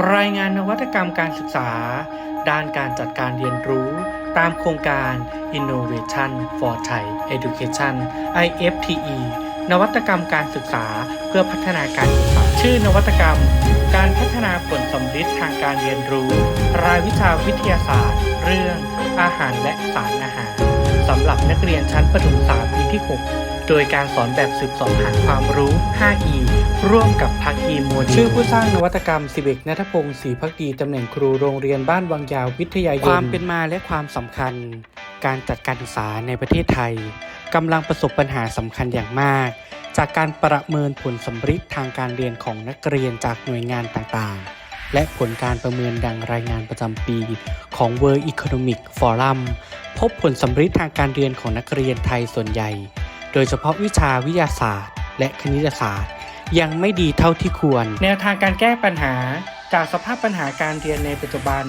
รายงานนวัตกรรมการศึกษา ด้านการจัดการเรียนรู้ ตามโครงการ Innovation for Thai Education IFTE นวัตกรรมการศึกษาเพื่อพัฒนาการศึกษา ชื่อนวัตกรรม การพัฒนาผลสำลิดทางการเรียนรู้ รายวิชาวิทยาศาสตร์ เรื่อง อาหารและสารอาหารสำหรับนักเรียนชั้นประถมศึกษาปีที่ 6 ดยการสอนแบบสืบสอบหาความรู้ 5E ร่วมกับพักอีโมดชื่อผู้สร้างนวัตกรรมสิเบกนัทพงศ์ศรีพักดีตำแหน่งครูโรงเรียนบ้านวังยาววิทยายนความเป็นมาและความสำคัญ การจัดการศึกษาในประเทศไทยกำลังประสบปัญหาสำคัญอย่างมาก จากการประเมินผลสำฤทธิ์ทางการเรียนของนักเรียนจากหน่วยงานต่างๆและผลการประเมินดังรายงานประจำปีของ World Economic Forum พบผลสำฤทธิ์ทางการเรียนของนักเรียนไทยส่วนใหญ่ โดยเฉพาะวิชาวิทยาศาสตร์ และคณิตศาสตร์ ยังไม่ดีเท่าที่ควร แนวทางการแก้ปัญหา จากสภาพปัญหาการเรียนในปัจจุบัน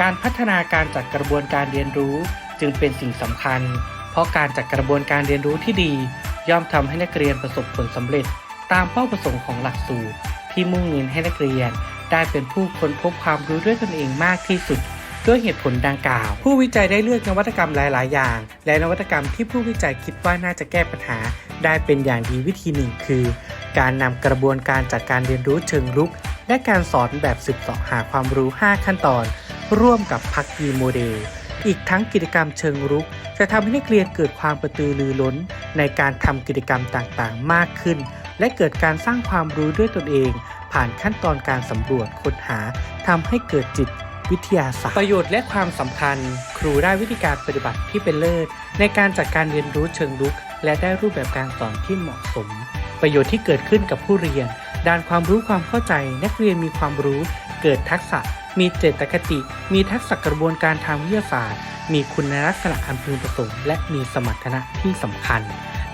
การพัฒนาการจัดกระบวนการเรียนรู้จึงเป็นสิ่งสำคัญ เพราะการจัดกระบวนการเรียนรู้ที่ดี ย่อมทำให้นักเรียนประสบผลสำเร็จ ตามเป้าประสงค์ของหลักสูตร ที่มุ่งเน้นให้นักเรียนได้เป็นผู้ค้นพบความรู้ด้วยตนเองมากที่สุด ด้วยเหตุผลดังกล่าว ผู้วิจัยได้เลือกนวัตกรรมหลาย ๆ อย่าง และนวัตกรรมที่ผู้วิจัยคิดว่าน่าจะแก้ปัญหา ได้เป็นอย่างดีวิธีหนึ่งคือ การนำกระบวนการจัดการเรียนรู้เชิงรุก และการสอนแบบสืบเสาะหาความรู้ 5 ขั้นตอน ร่วมกับพักดีโมเดลอีกทั้งกิจกรรมเชิงรุก จะทำให้นักเรียนเกิดความกระตือรือร้น ในการทำกิจกรรมต่างๆ มากขึ้น และเกิดการสร้างความรู้ด้วยตนเอง ผ่านขั้นตอนการสำรวจค้นหาทำให้เกิดจิต วิทยาศาสตร์ ประโยชน์และความสำคัญ ครูได้วิธีการปฏิบัติที่เป็นเลิศ ในการจัดการเรียนรู้เชิงรุก และได้รูปแบบการสอนที่เหมาะสม ประโยชน์ที่เกิดขึ้นกับผู้เรียน ด้านความรู้ความเข้าใจ นักเรียนมีความรู้ เกิดทักษะ มีเจตคติ มีทักษะกระบวนการทางวิทยาศาสตร์ มีคุณลักษณะอันพึงประสงค์และมีสมรรถนะที่สำคัญ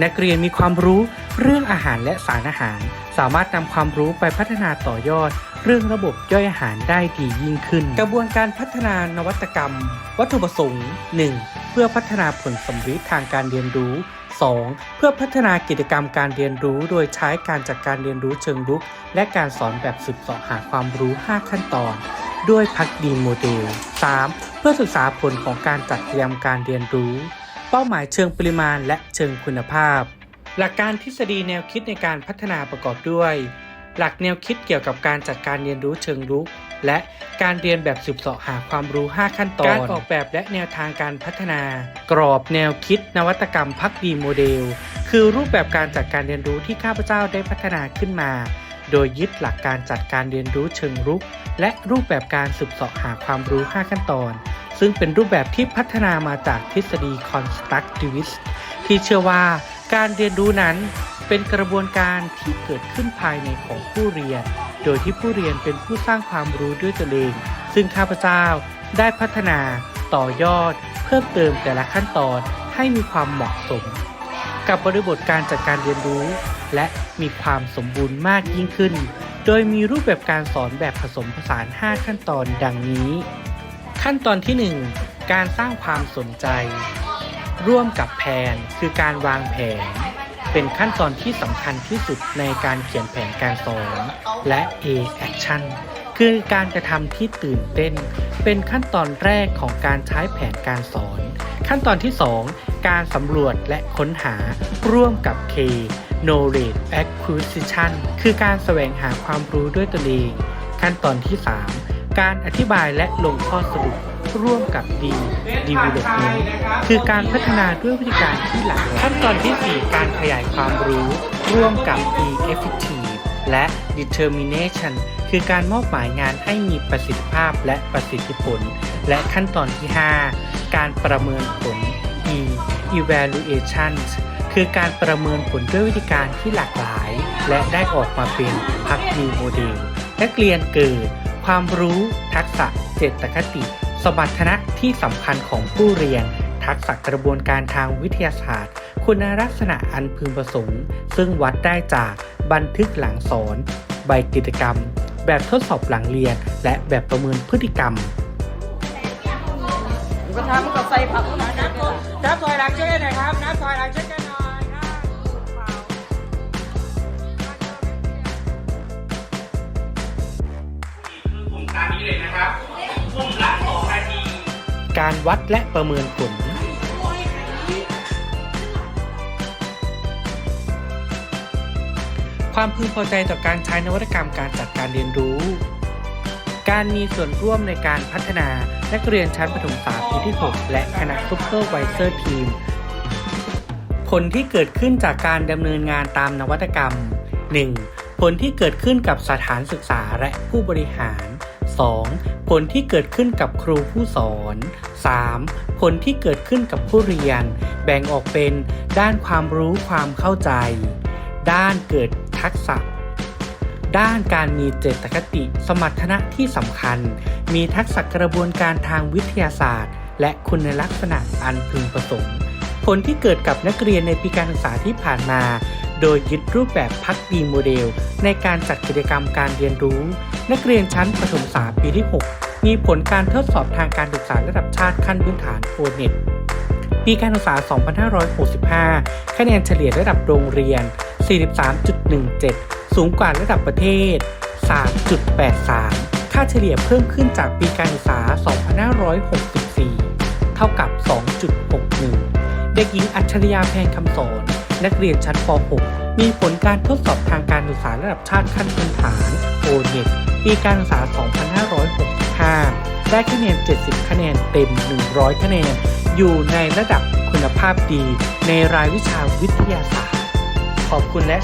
นักเรียนมีความรู้เรื่องอาหารและสารอาหาร สามารถนำความรู้ไปพัฒนาต่อยอด เรื่องระบบย่อยอาหารได้ดียิ่งขึ้น กระบวนการพัฒนานวัตกรรม วัตถุประสงค์ 1. เพื่อพัฒนาผลสำฤทธิ์ทางการเรียนรู้ 2. เพื่อพัฒนากิจกรรมการเรียนรู้โดยใช้การจัดการเรียนรู้เชิงรุก และการสอนแบบสืบเสาะหาความรู้ 5 ขั้นตอน ด้วยพักดีโมเดล 3. เพื่อศึกษาผลของการจัดเตรียมการเรียนรู้ เป้าหมายเชิงปริมาณและเชิงคุณภาพ หลักการทฤษฎีแนวคิดในการพัฒนาประกอบด้วย หลักแนวคิดเกี่ยวกับการจัดการเรียนรู้เชิงรุก และการเรียนแบบสืบเสาะหาความรู้ 5 ขั้นตอน การออกแบบและแนวทางการพัฒนา กรอบแนวคิด นวัตกรรมพักดีโมเดล คือรูปแบบการจัดการเรียนรู้ที่ข้าพเจ้าได้พัฒนาขึ้นมา โดยยึดหลักการจัดการเรียนรู้เชิงรุก และรูปแบบการสืบเสาะหาความรู้ 5 ขั้นตอน ซึ่งเป็นรูปแบบที่พัฒนามาจากทฤษฎี constructivist ที่เชื่อว่าการเรียนรู้นั้นเป็นกระบวนการที่เกิดขึ้นภายในของผู้เรียน โดยที่ผู้เรียนเป็นผู้สร้างความรู้ด้วยตนเอง ซึ่งข้าพเจ้าได้พัฒนาต่อยอด เพิ่มเติมแต่ละขั้นตอนให้มีความเหมาะสม กับบริบทการจัดการเรียนรู้ และมีความสมบูรณ์มากยิ่งขึ้น โดยมีรูปแบบการสอนแบบผสมผสาน 5 ขั้นตอนดังนี้ ขั้นตอนที่ 1 การสร้างความสนใจ ร่วมกับแผนคือการวางแผน เป็นขั้นตอนที่สำคัญที่สุดในการเขียนแผนการสอนและ A action คือการกระทำที่ตื่นเต้น เป็นขั้นตอนแรกของการใช้แผนการสอน ขั้นตอนที่ 2 การสำรวจและค้นหาร่วมกับ K knowledge acquisition คือการแสวงหาความรู้ด้วยตนเอง ขั้นตอนที่ 3 การอธิบายและลงข้อสรุปร่วมกับ D development คือการพัฒนาด้วยวิธีการที่หลากหลายขั้นตอนที่ 4 การขยายความรู้ ร่วมกับ E effective และ determination คือการมอบหมายงานให้มีประสิทธิภาพและประสิทธิผล และขั้นตอนที่ 5 การประเมินผล E evaluation คือการประเมินผลด้วยวิธีการที่หลากหลาย และได้ออกมาเป็นพักดีโมเดลนักเรียนเกิด ความรู้ ทักษะ เจตคติ สมรรถนะที่สำคัญของผู้เรียน ทักษะกระบวนการทางวิทยาศาสตร์ คุณลักษณะอันพึงประสงค์ ซึ่งวัดได้จากบันทึกหลังสอน ใบกิจกรรม แบบทดสอบหลังเรียน และแบบประเมินพฤติกรรมกระทะมันก็ใส่ผักนะน้ำน้ำซอยหลังช่วยกันหน่อยครับน้ำซอยหลังช่วยกัน คือโครงเลยนะครับกลุ่มละ2นาทีการวัดและประเมินผล ความพึงพอใจต่อการใช้นวัตกรรมการจัดการเรียนรู้ การมีส่วนร่วมในการพัฒนานักเรียนชั้นประถมศึกษาปีที่ 6 และคณะซุปเปอร์ไวเซอร์ทีม ผลที่เกิดขึ้นจากการดำเนินงานตามนวัตกรรม 1. ผลที่เกิดขึ้นกับสถานศึกษาและผู้บริหาร 2. ผลที่เกิดขึ้นกับครูผู้สอน 3. ผลที่เกิดขึ้นกับผู้เรียน แบ่งออกเป็น ด้านความรู้ความเข้าใจ ด้านเกิดทักษะ ด้านการมีเจตคติ สมรรถนะที่สำคัญ มีทักษะกระบวนการทางวิทยาศาสตร์ และคุณลักษณะอันพึงประสงค์ผลที่เกิดกับนักเรียนในปีการศึกษาที่ผ่านมา โดยยึดรูปแบบพักดีโมเดล ในการจัดกิจกรรมการเรียนรู้ นักเรียนชั้นประถมศึกษาปีที่ 6 มีผลการทดสอบทางการศึกษาระดับชาติขั้นพื้นฐานโอเน็ตปีการศึกษา 2565 คะแนนเฉลี่ยระดับโรงเรียน 43.17 สูงกว่าระดับประเทศ 3.83 ค่าเฉลี่ยเพิ่มขึ้นจากปีการศึกษา 2564 เท่ากับ 2.61 เด็กหญิงอัจฉริยาแพงคำสอน นักเรียนชั้นป .6 มีผลการทดสอบทางการศึกษาระดับชาติขั้นพื้นฐาน ปีการศึกษา 2565 ได้คะแนน 70 คะแนนเต็ม 100 คะแนน อยู่ในระดับคุณภาพดีในรายวิชาวิทยาศาสตร์ ขอบคุณและ